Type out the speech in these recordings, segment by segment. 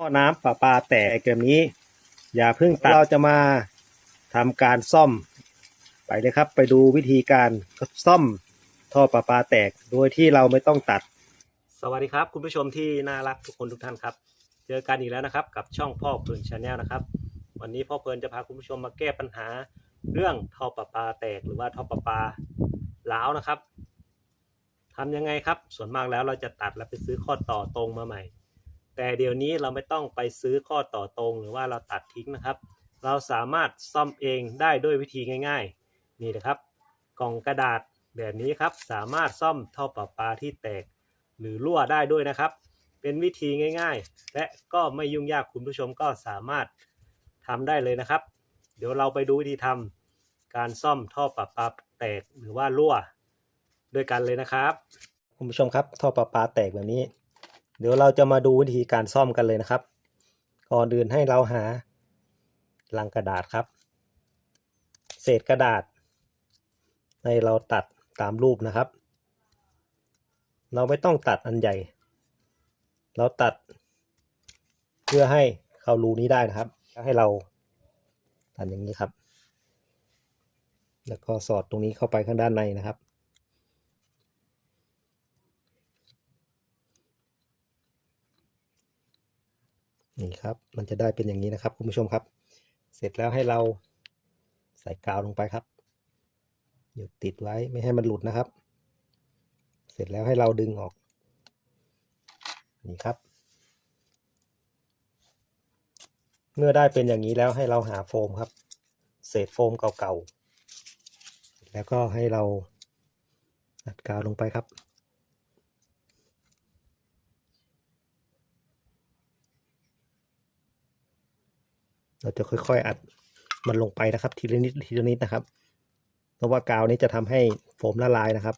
ท่อน้ำประปาแตกแบบนี้ อย่าเพิ่งตัดเราจะมาทำการซ่อมไปเลยครับ ไปดูวิธีการซ่อมท่อประปาแตกโดยที่เราไม่ต้องตัด สวัสดีครับ คุณผู้ชมที่น่ารักทุกคนทุกท่านครับ เจอกันอีกแล้วนะครับ กับช่องพ่อเพลินชาแนลนะครับ วันนี้พ่อเพลินจะพาคุณผู้ชมมาแก้ปัญหาเรื่องท่อประปาแตกหรือว่าท่อประปาล้าวนะครับทำยังไงครับ ส่วนมากแล้วเราจะตัดแล้วไปซื้อข้อต่อตรงมาใหม่ แต่เดี๋ยวนี้เราไม่ต้องไปซื้อข้อต่อตรงหรือว่าเราตัดทิ้งนะครับ เราสามารถซ่อมเองได้ด้วยวิธีง่าย ๆ นี่นะครับ กล่องกระดาษแบบนี้ครับ สามารถซ่อมท่อประปาที่แตก หรือรั่วได้ด้วยนะครับ เป็นวิธีง่าย ๆ และก็ไม่ยุ่งยากคุณผู้ชมก็สามารถทำได้เลยนะครับ เดี๋ยวเราไปดูวิธีทำการซ่อมท่อประปาแตกหรือว่ารั่ว ด้วยกันเลยนะครับ คุณผู้ชมครับท่อประปาแตกแบบนี้ เดี๋ยวเราจะมาดูวิธีการซ่อมกันเลยนะครับ ก่อนอื่นให้เราหาลังกระดาษครับ เศษกระดาษ ให้เราตัดตามรูปนะครับ เราไม่ต้องตัดอันใหญ่ เราตัด เพื่อให้เข้ารูนี้ได้นะครับ ให้เราตัดอย่างนี้ครับ แล้วก็สอดตรงนี้เข้าไปข้างด้านในนะครับ นี่ครับ มันจะได้เป็นอย่างนี้นะครับคุณผู้ชมครับ เสร็จแล้วให้เราใส่กาวลงไปครับ หยุดติดไว้ไม่ให้มันหลุดนะครับ เสร็จแล้วให้เราดึงออก นี่ครับ เมื่อได้เป็นอย่างนี้แล้วให้เราหาโฟมครับ เศษโฟมเก่าๆ แล้วก็ให้เราอัดกาวลงไปครับ เราจะค่อยๆอัดมันลงไปนะครับ ทีละนิดทีละนิดนะครับเพราะว่ากาวนี้จะทำให้โฟมละลายนะครับ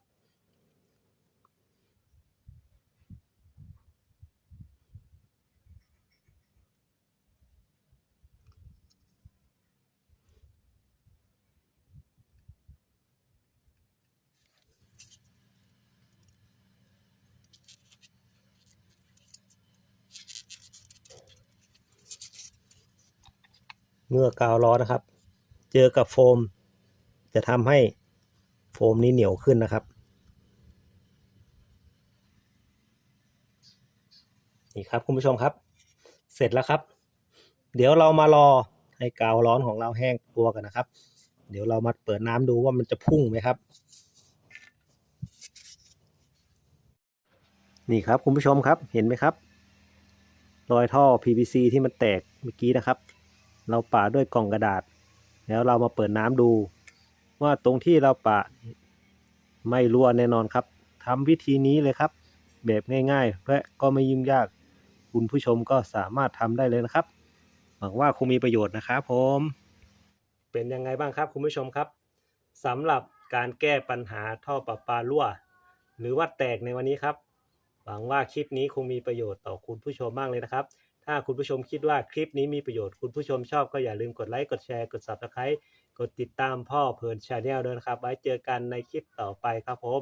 เมื่อกาวร้อนนะครับ เจอกับโฟม จะทำให้โฟมนี้เหนียวขึ้นนะครับ นี่ครับคุณผู้ชมครับ เสร็จแล้วครับ เดี๋ยวเรามารอให้กาวร้อนของเราแห้งตัวกันนะครับ เดี๋ยวเรามาเปิดน้ำดูว่ามันจะพุ่งไหมครับ นี่ครับคุณผู้ชมครับเห็นไหมครับ รอยท่อ PVC ที่มันแตกเมื่อกี้นะครับ เราปาด้วยกล่องกระดาษ แล้วเรามาเปิดน้ำดู ว่าตรงที่เราปะไม่รั่วแน่นอนครับทำวิธีนี้เลยครับ แบบง่ายๆและก็ไม่ยุ่งยาก คุณผู้ชมก็สามารถทำได้เลยนะครับ หวังว่าคงมีประโยชน์นะครับผม เป็นยังไงบ้างครับคุณผู้ชมครับสำหรับการแก้ปัญหาท่อประปารั่ว หรือว่าแตกในวันนี้ครับ หวังว่าคลิปนี้คงมีประโยชน์ต่อคุณผู้ชมมากเลยนะครับ ถ้าคุณผู้ชมคิดว่าคลิปนี้มีประโยชน์ คุณผู้ชมชอบก็อย่าลืมกดไลค์ กดแชร์ กด subscribe กดติดตามพ่อเพลินชาแนลด้วยนะครับ ไว้เจอกันในคลิปต่อไปครับผม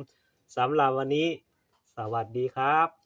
สำหรับวันนี้ สวัสดีครับ